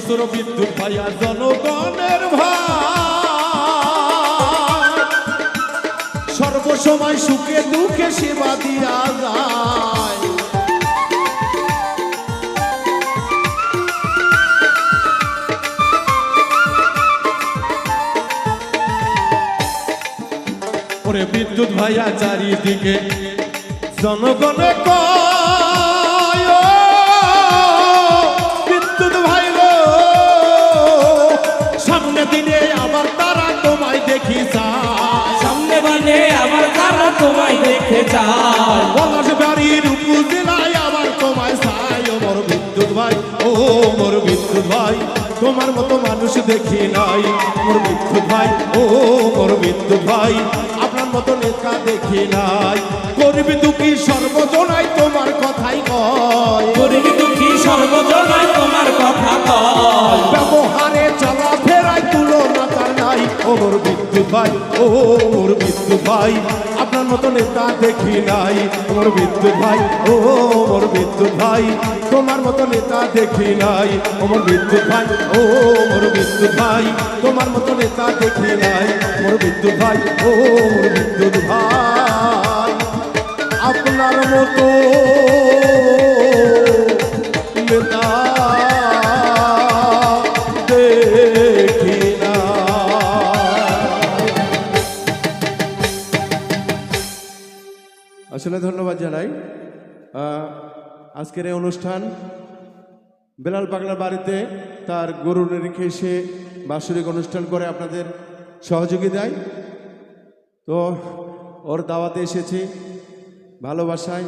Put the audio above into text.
বছর বিদ্যুৎ ভাইয়া, জনগণের সর্বসময় সুখে দুঃখে সেবা দিয়া যায়। বিদ্যুৎ ভাইয়া, চারিদিকে জনগণে কয় সামনে বানে আবার তারা তোমায় দেখে যায় পলাশ বাড়ির উপজেলায় আবার তোমায় চাই ও মোর বিদ্যুৎ ভাই ও মোর বিদ্যুৎ ভাই তোমার মতো মানুষ দেখি নাই মোর বিদ্যুৎ ভাই ও মোর বিদ্যুৎ ভাই আপনার মতো নেতা দেখি নাই। গরিব দুঃখী সর্বজনাই তোমার কথাই কয়। গরিব দুঃখী সর্বজনায় তোমার কথা কয়। ব্যবহারে চলাফেরায় তুলনা তার নাই ও মোর বিদ্যুৎ ভাই ও মোর বিদ্যুৎ ভাই আপনার মতো নেতা দেখি নাই মোর বিদ্যুৎ ভাই ও মোর বিদ্যুৎ ভাই তোমার মতো নেতা দেখি নাই মোর বিদ্যুৎ ভাই ও মোর বিদ্যুৎ ভাই তোমার মতো নেতা দেখি নাই মোর বিদ্যুৎ ভাই ও মোর বিদ্যুৎ ভাই আপনার মতো আসলে ধন্যবাদ জানাই। আজকের এই অনুষ্ঠান বেলাল পাগলার বাড়িতে তার গরু রেখে এসে বাৎসরিক অনুষ্ঠান করে আপনাদের সহযোগিতায়। তো ওর দাওয়াতে এসেছি ভালোবাসায়।